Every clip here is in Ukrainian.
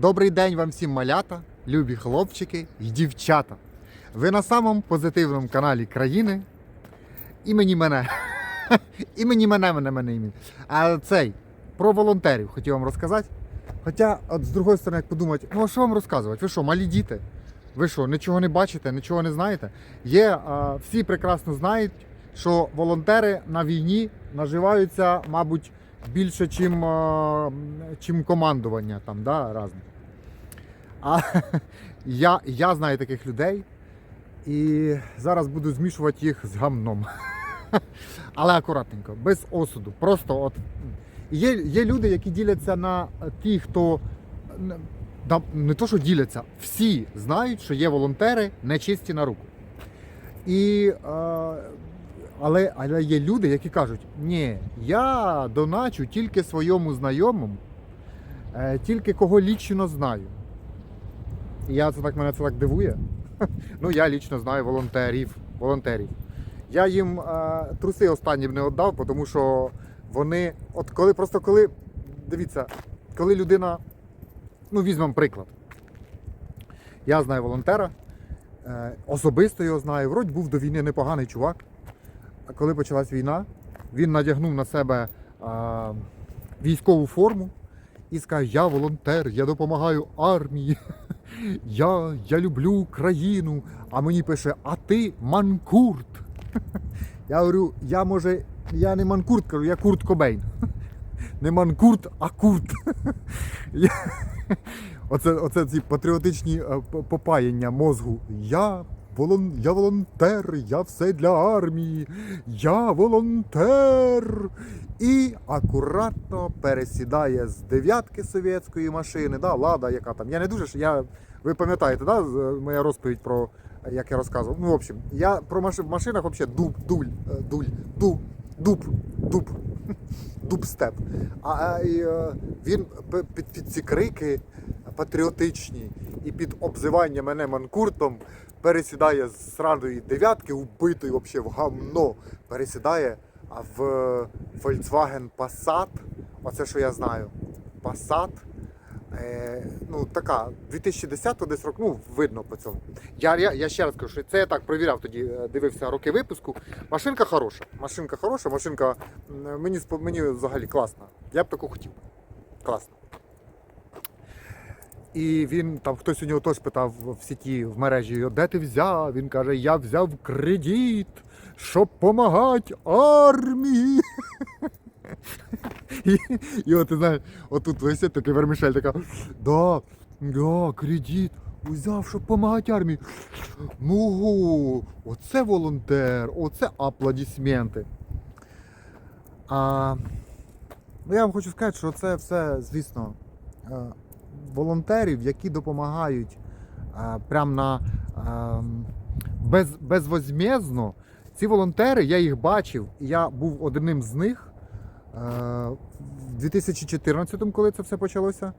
Добрий день вам всім малята, любі хлопчики і дівчата. Ви на самому позитивному каналі країни. Імені мене. Імені мене, мене, мене імені. А цей про волонтерів хотів вам розказати. Хоча, от з другої сторони, як подумати, ну а що вам розказувати? Ви що, малі діти? Ви що, нічого не бачите, нічого не знаєте? Є, а, всі прекрасно знають, що волонтери на війні наживаються, мабуть, більше, чим, чим командування там, да, разне. А я, я знаю таких людей і зараз буду змішувати їх з гамном. Але акуратненько, без осуду. Просто от є, є люди, які діляться на ті, хто не то, що діляться, всі знають, що є волонтери нечисті на руку. І, але, але є люди, які кажуть, ні, я доначу тільки своєму знайомому, е, тільки кого лічно знаю. І я це так мене це так дивує. Ну, я лічно знаю волонтерів. волонтерів. Я їм е, труси останні б не віддав, тому що вони, от коли просто коли, дивіться, коли людина, ну візьмемо приклад. Я знаю волонтера, е, особисто його знаю, вроді був до війни непоганий чувак. А коли почалась війна, він надягнув на себе е, військову форму і сказав: Я волонтер, я допомагаю армії. Я, я люблю країну. А мені пише, а ти манкурт. Я говорю, я може, я не манкурт, кажу, я Курт Кобейн. Не манкурт, а курт. Оце, оце ці патріотичні е, попаяння мозгу. Я, волон, я волонтер, я все для армії. Я волонтер. І акуратно пересідає з дев'ятки совєтської машини, да, лада, яка там. Я не дуже я. Ви пам'ятаєте, да, е, моя розповідь про як я розказував. Ну, в общем, я про маши, в машинах взагалі дуб, дуль, е, дуль, ду, дуб, дуб, дубстеп. А, а і, е, він під, під ці крики патріотичні і під обзивання мене манкуртом пересідає з сраної дев'ятки, вбитої взагалі в гамно, пересідає в Volkswagen Passat, оце що я знаю, Passat, е, ну така, 2010 десь рок, ну видно по цьому. Я, я, я ще раз кажу, що це я так провіряв тоді, е, дивився роки випуску. Машинка хороша, машинка хороша, машинка мені, мені взагалі класна. Я б таку хотів. Класно. І він там хтось у нього теж питав в сіті в мережі, де ти взяв? Він каже, я взяв кредит, щоб допомагати армії. І, і от ти знаєш, отут висить такий вермішель, така, да, да, кредит, взяв, щоб допомагати армії. Ну, оце волонтер, оце аплодисменти. А, ну, я вам хочу сказати, що це все, звісно, е, волонтерів, які допомагають е, прям на е, без, безвозмездно. Ці волонтери, я їх бачив, і я був одним з них е, в 2014-му, коли це все почалося.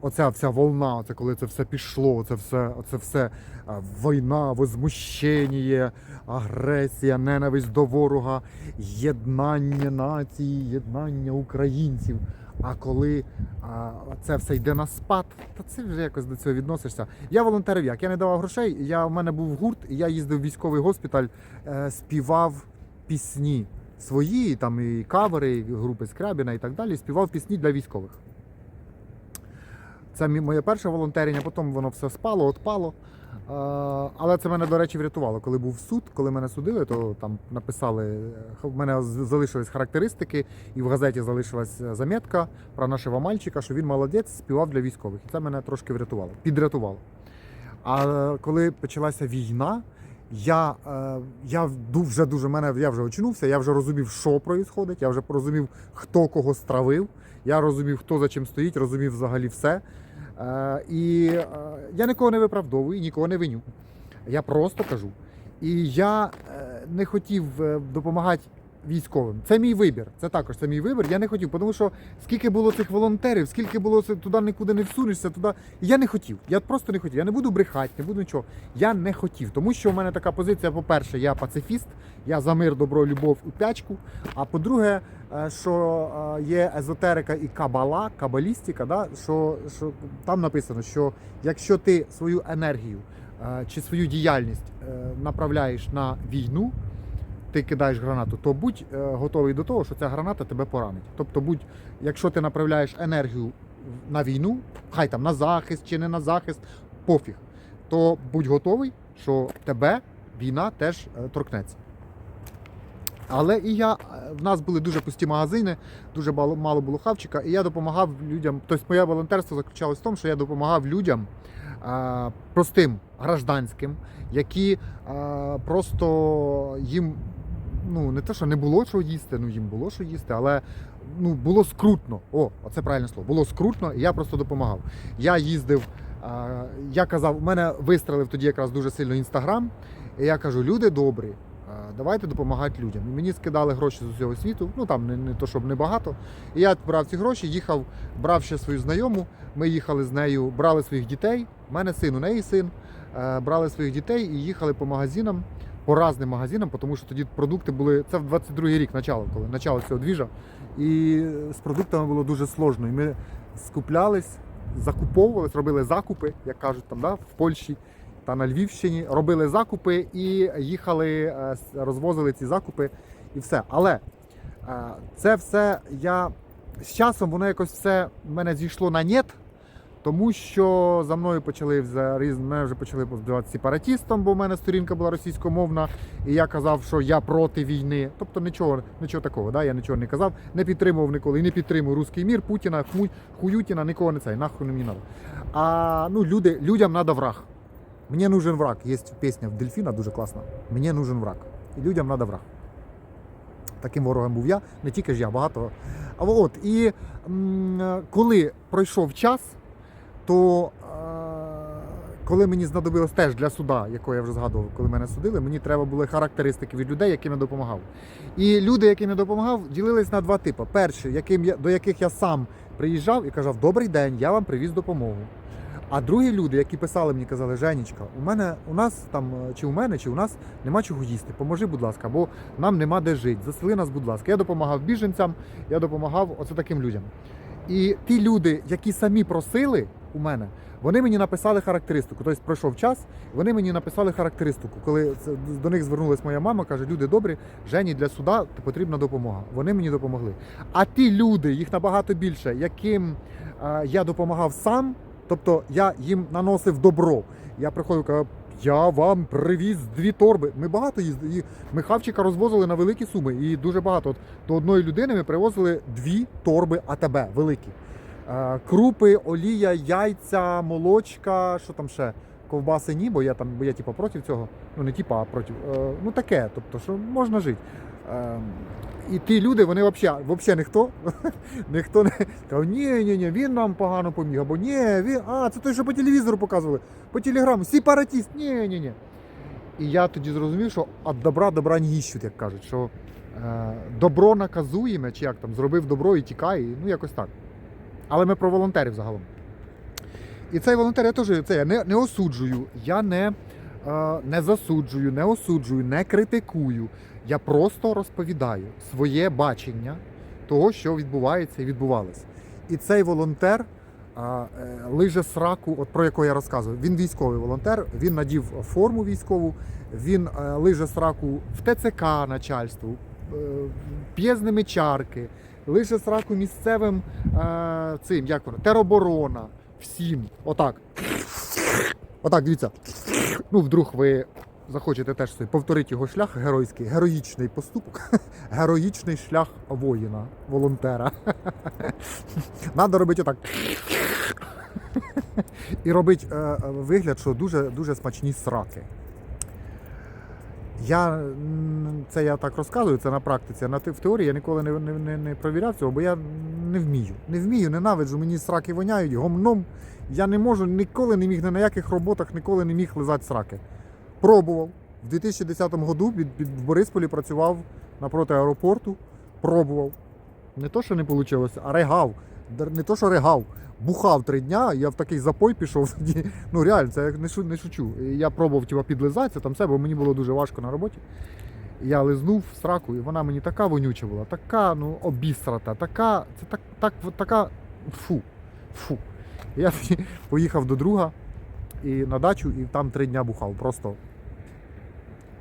Оця вся волна, оце коли це все пішло, оце все, оце все а, війна, возмущення, агресія, ненависть до ворога, єднання нації, єднання українців. А коли а, це все йде на спад, то це вже якось до цього відносишся. Я волонтерив як? Я не давав грошей, я, в мене був гурт, і я їздив в військовий госпіталь, е, співав пісні свої, там і кавери, і групи Скрябіна і так далі, співав пісні для військових. Це моє перше волонтерення, потім воно все спало, отпало. Е, Але це мене, до речі, врятувало. Коли був суд, коли мене судили, то там написали, е, в мене залишились характеристики, і в газеті залишилась е, замітка про нашого мальчика, що він молодець, співав для військових. І це мене трошки врятувало, підрятувало. А коли почалася війна, я, е, я вже дуже мене я вже очнувся, я вже розумів, що відбувається, я вже розумів, хто кого стравив, я розумів, хто за чим стоїть, розумів взагалі все. І е, я нікого не виправдовую, нікого не виню. Я просто кажу. І я е, не хотів е, допомагати військовим. Це мій вибір. Це також це мій вибір. Я не хотів, тому що скільки було цих волонтерів, скільки було туди нікуди не всунешся, туди. Я не хотів. Я просто не хотів. Я не буду брехати, не буду нічого. Я не хотів, тому що в мене така позиція: по-перше, я пацифіст, я за мир, добро, любов у п'ячку. А по-друге, що е, є езотерика і кабала, кабалістика, да, що, що там написано, що якщо ти свою енергію е, чи свою діяльність е, направляєш на війну, ти кидаєш гранату, то будь е, готовий до того, що ця граната тебе поранить. Тобто, будь, якщо ти направляєш енергію на війну, хай там на захист чи не на захист, пофіг, то будь готовий, що тебе війна теж е, торкнеться. Але і я, е, в нас були дуже пусті магазини, дуже мало, було хавчика, і я допомагав людям. Тобто моє волонтерство заключалось в тому, що я допомагав людям е, простим гражданським, які е, просто їм ну не те, що не було що їсти, ну їм було що їсти, але ну було скрутно. О, оце правильне слово. Було скрутно, і я просто допомагав. Я їздив, я казав, у мене вистрелив тоді якраз дуже сильно інстаграм. І я кажу, люди добрі, давайте допомагати людям. І мені скидали гроші з усього світу, ну там не, не то, щоб не багато. І я брав ці гроші, їхав, брав ще свою знайому. Ми їхали з нею, брали своїх дітей. У мене син, у неї син. Е, Брали своїх дітей і їхали по магазинам, по різним магазинам, тому що тоді продукти були. Це в 22-й рік, начало, коли начало цього двіжа. І з продуктами було дуже сложно. І ми скуплялись, закуповувались, робили закупи, як кажуть там, да, в Польщі та на Львівщині, робили закупи і їхали, е, розвозили ці закупи і все. Але е, це все я з часом воно якось все в мене зійшло на нет, тому що за мною почали мене вже почали позивати сепаратістом, бо в мене сторінка була російськомовна, і я казав, що я проти війни. Тобто нічого, нічого такого, да? я нічого не казав, не підтримував ніколи, не підтримую руський мір, Путіна, Хму- Хуютіна, нікого не цей, нахуй не мені надо. А ну, люди, людям треба враг. Мені нужен враг. Є пісня в Дельфіна дуже класна. Мені нужен враг. І людям треба враг. Таким ворогом був я, не тільки ж я, багато. А от, і м, коли пройшов час, то е, коли мені знадобилось теж для суда, якого я вже згадував, коли мене судили, мені треба були характеристики від людей, яким я допомагав. І люди, яким я допомагав, ділились на два типи. Перші, яким я, до яких я сам приїжджав і казав, добрий день, я вам привіз допомогу. А другі люди, які писали мені, казали, Женечка, у мене у нас там, е, чи у мене, чи у нас нема чого їсти. Поможи, будь ласка, бо нам нема де жити. Засели нас, будь ласка. Я допомагав біженцям, я допомагав оце таким людям. І ті люди, які самі просили у мене, вони мені написали характеристику. Тобто пройшов час, вони мені написали характеристику. Коли до них звернулася моя мама, каже: люди добрі, Жені для суда потрібна допомога. Вони мені допомогли. А ті люди, їх набагато більше, яким е, я допомагав сам, тобто я їм наносив добро. Я приходив, кажу, я вам привіз дві торби. Ми багато їздили. Ми хавчика розвозили на великі суми. І дуже багато. От До одної людини ми привозили дві торби АТБ великі. Е, Крупи, олія, яйця, молочка, що там ще? Ковбаси ні, бо я там, бо я типа проти цього. Ну не типа, а проти. Е, Ну таке, тобто, що можна жити. Е, І ті люди, вони взагалі, взагалі ніхто, ніхто не кажуть, ні, ні, ні, він нам погано поміг, або ні, він, а, це той, що по телевізору показували, по телеграму, сепаратіст, ні, ні, ні. І я тоді зрозумів, що від добра добра не іщуть, як кажуть, що е, добро наказуємо, чи як там, зробив добро і тікає, ну якось так. Але ми про волонтерів загалом. І цей волонтер я теж це я не, не осуджую, я не, е, не засуджую, не осуджую, не критикую. Я просто розповідаю своє бачення того, що відбувається і відбувалось. І цей волонтер е, лиже сраку, от про якого я розказував. Він військовий волонтер, він надів форму військову, він е, лиже сраку в ТЦК начальству, е, п'є з чарки, лиже сраку місцевим цим, як воно, тероборона, всім. Отак. Отак, дивіться. Ну, вдруг ви захочете теж собі повторити його шлях геройський, героїчний поступок, героїчний шлях воїна, волонтера. Надо робити отак. І робити е, е, вигляд, що дуже, дуже смачні сраки. Я це я так розказую, це на практиці. а в теорії я ніколи не, не, не, не провіряв цього, бо я не вмію. Не вмію, ненавиджу, мені сраки воняють гомном. Я не можу, ніколи не міг ні на яких роботах, ніколи не міг лизати сраки. Пробував. В 2010 году в Борисполі працював напроти аеропорту. Пробував. Не то, що не вийшло, а регав. Не то, що регав. Бухав три дня, я в такий запой пішов. Ну реально, це я не, шу, не шучу. Я пробував типа, підлизатися там все, бо мені було дуже важко на роботі. Я лизнув в сраку, і вона мені така вонюча була, така ну, обісрата, така, це так, так, така. Фу. Фу. Я поїхав до друга і на дачу, і там три дня бухав. Просто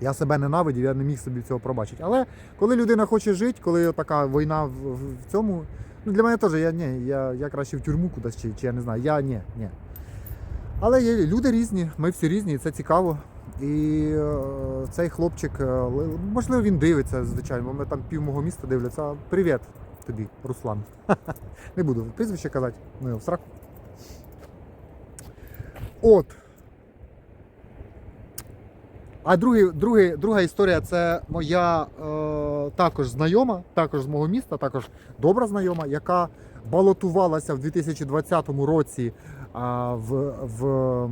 я себе ненавидів, я не міг собі цього пробачити. Але коли людина хоче жити, коли така війна в, в, в цьому, ну для мене теж я ні, я, я краще в тюрму кудись, чи, чи я не знаю, я ні, ні. Але є люди різні, ми всі різні, і це цікаво. І е, цей хлопчик, е, можливо, він дивиться, звичайно, бо ми там пів мого міста дивляться. Привіт тобі, Руслан. Не буду прізвище казати, ну в сраку. От. А другий, другий, друга історія це моя е, також знайома, також з мого міста, також добра знайома, яка балотувалася в 2020 році а, в, в,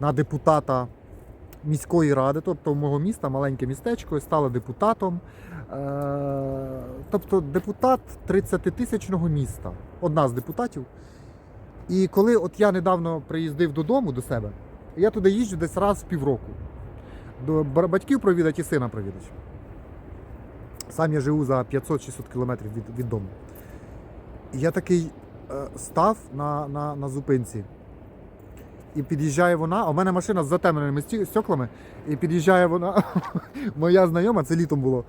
на депутата міської ради, тобто мого міста, маленьке містечко, і стала депутатом. Е, тобто депутат 30-тисячного міста, одна з депутатів. І коли от я недавно приїздив додому до себе, я туди їжджу десь раз в півроку. До батьків провідати і сина провідати. Сам я живу за 500-600 кілометрів від, від дому. Я такий е, став на, на, на зупинці. І під'їжджає вона, а в мене машина з затемненими стеклами, і під'їжджає вона, моя знайома, це літом було.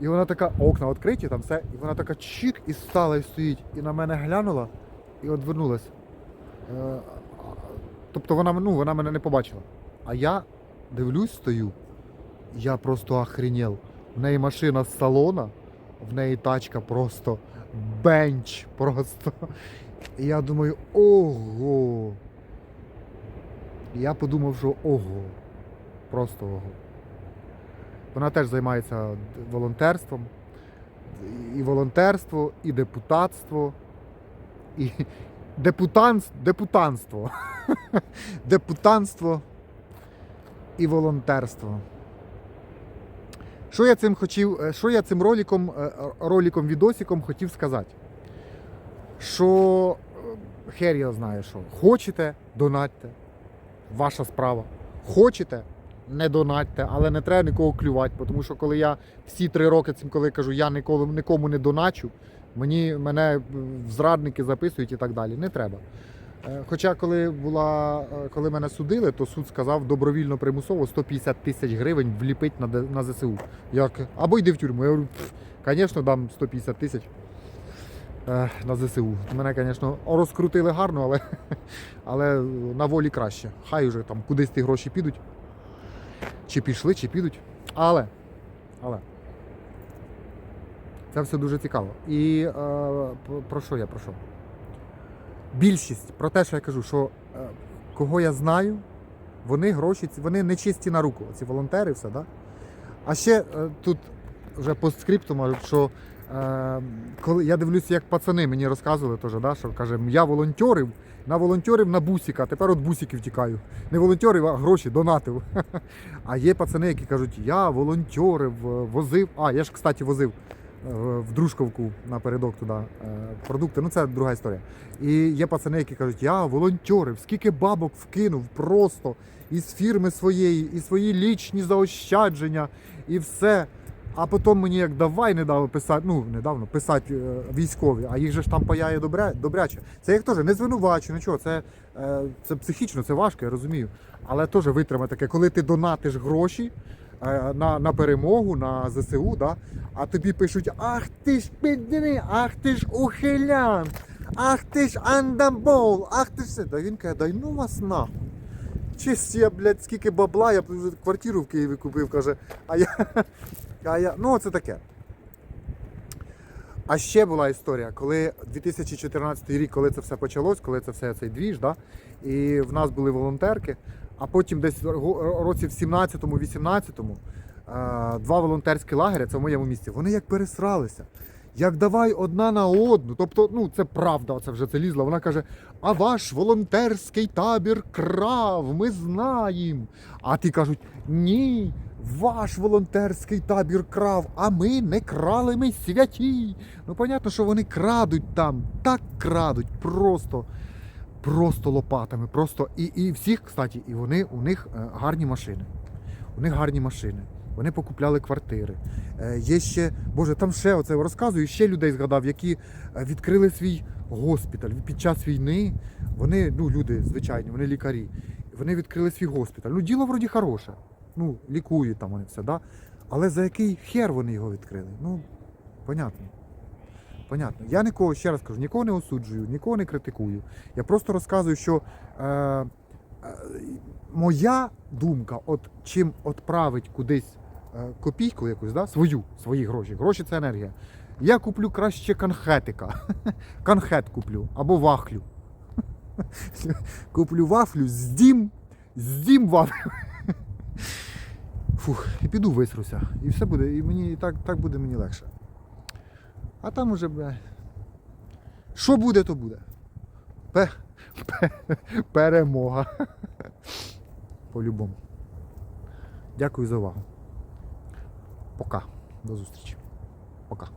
І вона така, окна відкриті, там все, і вона така чик і стала і стоїть. І на мене глянула і одвернулась. Е, Тобто вона, ну, вона мене не побачила. А я дивлюсь, стою, я просто охренел. В неї машина з салона, в неї тачка просто бенч просто. І я думаю, ого. Я подумав, що ого. Просто ого. Вона теж займається волонтерством. І волонтерство, і депутатство, і депутанс, депутанство. Депутанство і волонтерство. Що я цим хотів, е, що я цим роликом, е, роликом, відосиком хотів сказати? Що е, хер я знаю, що хочете, донатьте. Ваша справа. Хочете, не донатьте, але не треба нікого клювати, тому що коли я всі три роки цим, коли кажу, я ніколи нікому не доначу, мені мене в зрадники записують і так далі. Не треба. Е, Хоча, коли була, е, коли мене судили, то суд сказав добровільно примусово 150 тисяч гривень вліпить на, на ЗСУ. Як? Або йди в тюрму. Я говорю, звісно, дам 150 тисяч е, на ЗСУ. Мене, звісно, розкрутили гарно, але, але на волі краще. Хай уже там кудись ті гроші підуть. Чи пішли, чи підуть. Але, але. Це все дуже цікаво. І е, про- що я про що? Більшість про те, що я кажу, що е, кого я знаю, вони гроші, вони не чисті на руку, ці волонтери, все, да? А ще е, тут вже постскриптум, а, що е, коли я дивлюся, як пацани мені розказували, теж, да, що каже, я волонтерив, на волонтерів на бусіка, тепер от бусиків тікаю. Не волонтерив, а гроші донатив. А є пацани, які кажуть, я волонтерив, е, возив. А, я ж, кстати, возив в Дружковку напередок туди е, продукти. Ну, це друга історія. І є пацани, які кажуть, я волонтерив, скільки бабок вкинув просто із фірми своєї, і свої лічні заощадження, і все. А потім мені як давай недавно писати, ну недавно писати е, військові, а їх же ж там паяє добря, добряче. Це як теж не звинувачую, нічого, це, е, це психічно, це важко, я розумію. Але теж витримати таке, коли ти донатиш гроші на, на перемогу, на ЗСУ, да, а тобі пишуть: Ах ти ж підри, ах ти ж ухилян, ах ти ж андабол, ах ти ж все. Да він каже, дай ну вас нахуй. Честь я, блядь, скільки бабла, я б квартиру в Києві купив, каже, а я. А я. Ну, це таке. А ще була історія, коли 2014 рік, коли це все почалось, коли це все цей двіж, да, і в нас були волонтерки, а потім десь році в 17-му, 18-му е, два волонтерські лагеря, це в моєму місті, вони як пересралися. Як давай одна на одну. Тобто, ну це правда, це вже це лізло. Вона каже: а ваш волонтерський табір крав, ми знаємо. А ті кажуть, ні, ваш волонтерський табір крав, а ми не крали, ми святі. Ну, понятно, що вони крадуть там, так крадуть, просто, просто лопатами. Просто і, і всіх, кстати, і вони у них е, гарні машини. У них гарні машини. вони покупляли квартири. Е, Є ще, Боже, там ще оце розказую, ще людей згадав, які е, відкрили свій госпіталь під час війни. Вони, ну, люди звичайні, вони лікарі. Вони відкрили свій госпіталь. Ну, діло вроді хороше. Ну, лікують там вони все, да? Але за який хер вони його відкрили? Ну, понятно. Понятно. Я нікого, ще раз кажу, нікого не осуджую, нікого не критикую. Я просто розказую, що е, е, моя думка, от чим відправить кудись е, копійку якусь, да, свою, свої гроші. Гроші це енергія. Я куплю краще конхетика. Конхет куплю або вахлю. Куплю вафлю, здім, здім вафлю. Фух, і піду висруся. І все буде, і мені і так, так буде мені легше. А там уже, бля. Що буде, то буде. Пе- пе- перемога. По-любому. Дякую за увагу. Пока. До зустрічі. Пока.